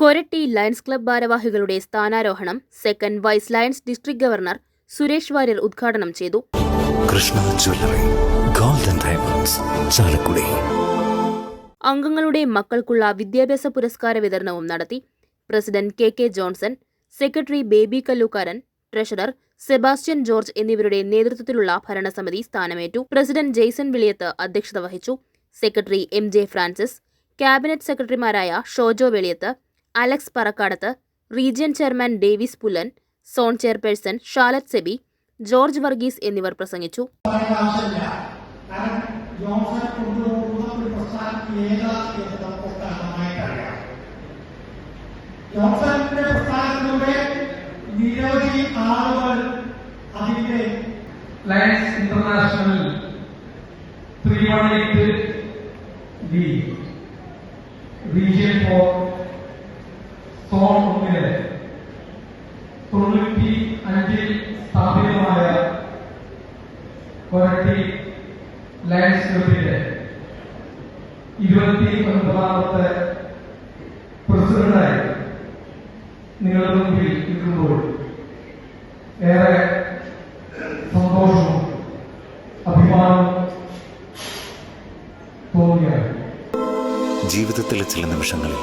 Koratty Lions club ഭാരവാഹികളുടെ സ്ഥാനാരോഹണം second vice Lions district governor Suresh Warrier ഉദ്ഘാടനം ചെയ്തു. Krishna jewellery golden diamonds Chalakudy. അംഗങ്ങളുടെ മക്കൾക്കുള്ള വിദ്യാഭ്യാസ പുരസ്കാര വിതരണവും നടത്തി. President K K Johnson secretary Baby Kallookaran treasurer Sebastian George എന്നിവരുടെ നേതൃത്വത്തിലുള്ള ഭരണസമിതി സ്ഥാനമേറ്റു. പ്രസിഡന്റ് ജെയ്സൺ വിളിയത്ത് അധ്യക്ഷത വഹിച്ചു. Secretary M J Francis cabinet സെക്രട്ടറിമാരായ Shojo Veliyath Alex Parakkadath region chairman Davis Pulan zone chairperson Shalet Seby George Varghese എന്നിവർ പ്രസംഗിച്ചു. ജോൺസന്റെ പ്രസ്ഥാനത്തിലൂടെ നിരവധി ആളുകൾ അതിന്റെ Lions international three one eight D region four തൊണ്ണൂറ്റി അഞ്ചിൽ സ്ഥാപിതമായ കൊരട്ടി ലയൺസ് ഗ്രൂപ്പിന്റെ ഇരുപത്തി ഒൻപതാമത്തെ പ്രസിഡന്റായി നിങ്ങളുടെ മുമ്പിൽ നിൽക്കുമ്പോൾ ഏറെ സന്തോഷവും അഭിമാനവും തോന്നിയാണ് ജീവിതത്തിലെ ചില നിമിഷങ്ങളിൽ